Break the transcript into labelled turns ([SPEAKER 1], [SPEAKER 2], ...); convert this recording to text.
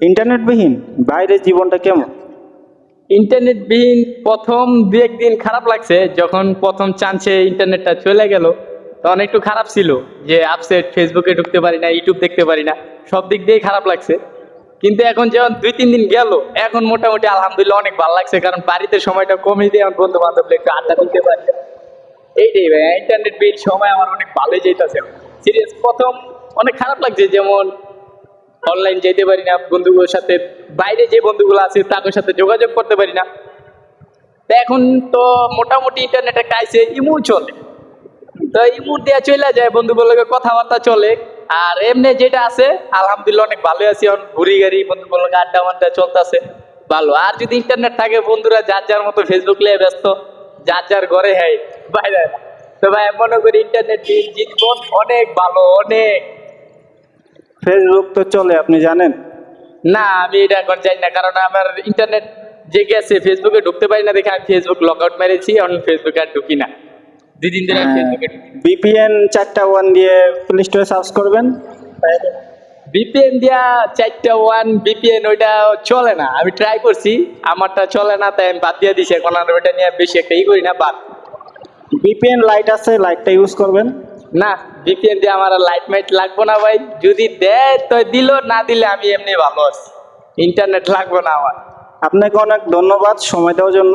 [SPEAKER 1] ইন্টারনেটবিহীন বাইরের জীবনটা কেমন?
[SPEAKER 2] ইন্টারনেটবিহীন প্রথম দু একদিন খারাপ লাগছে, যখন প্রথম চান্সে ইন্টারনেটটা চলে গেল, তখন একটু খারাপ ছিল যে আপসেট ফেসবুকে ঢুকতে পারি না ইউটিউব দেখতে পারি না, সব দিক দিয়েই খারাপ লাগছে। কিন্তু এখন যখন দুই, তিন দিন গেল, এখন মোটামুটি আলহামদুলিল্লাহ অনেক ভালো লাগছে, কারণ বাড়িতে সময়টা কমে দিয়ে আমার বন্ধু বান্ধব একটু আড্ডা দিতে পারি এইটাই ভাই ইন্টারনেট বিল সময় আমার অনেক ভালোই যেতেছে সিরিয়াস প্রথম অনেক খারাপ লাগছে, যেমন অনলাইন যেতে পারি না, বন্ধুগুলোর সাথে, বাইরে যে বন্ধুগুলো আছে তাদের সাথে যোগাযোগ করতে পারি না। তা এখন তো মোটামুটি ইন্টারনেটে কাইছে ইমু চলে। তো ইমু দেওয়া চলে যায়, বন্ধুগুলোর কথাবার্তা চলে। আর এমনি যেটা আছে, আলহামদুলিল্লাহ অনেক ভালো আছি, এখন ঘুরি গাড়ি বন্ধুগুলোর লগে আড্ডা মাড্ডা চলতেছে। ভালো। আর যদি ইন্টারনেট থাকে, বন্ধুরা যার যার মতো ফেসবুক লিয়ে ব্যস্ত, যার যার ঘরে হ্যাঁ বাইরে। তো ভাই, মনে করি ইন্টারনেট জীবন অনেক ভালো, অনেক।
[SPEAKER 1] ফেসবুক তো চলে আপনি জানেন?
[SPEAKER 2] না আমি এটা এখন জানি না কারণ আমার ইন্টারনেট যে গেছে ফেসবুকে ঢুকতে পারি না দেখে আমি ফেসবুক লগ আউট মেরেছি এখন ফেসবুকে আর ঢুকি না। দুই দিন ধরে ফেসবুকে
[SPEAKER 1] বিপিএন চারটা ওয়ান দিয়ে প্লে স্টোরে সার্চ করবেন।
[SPEAKER 2] বিপিএন দিয়া চারটা ওয়ান বিপিএন ওইটা চলে না আমি ট্রাই করছি আমারটা চলে না তাই আমি বাদ দিয়ে দিছি এখন আর ওইটা নিয়ে বেশি একটা ই করি না বাদ।
[SPEAKER 1] বিপিএন লাইট আছে লাইটটা ইউজ করবেন।
[SPEAKER 2] না। বিপিএন দিয়ে আমার লাইট মাইট লাগবো না ভাই। যদি দেয়, তো দিল, না দিলে আমি এমনি ভালো আছি। ইন্টারনেট লাগবো না আমার।
[SPEAKER 1] আপনাকে অনেক ধন্যবাদ সময় দেওয়ার জন্য।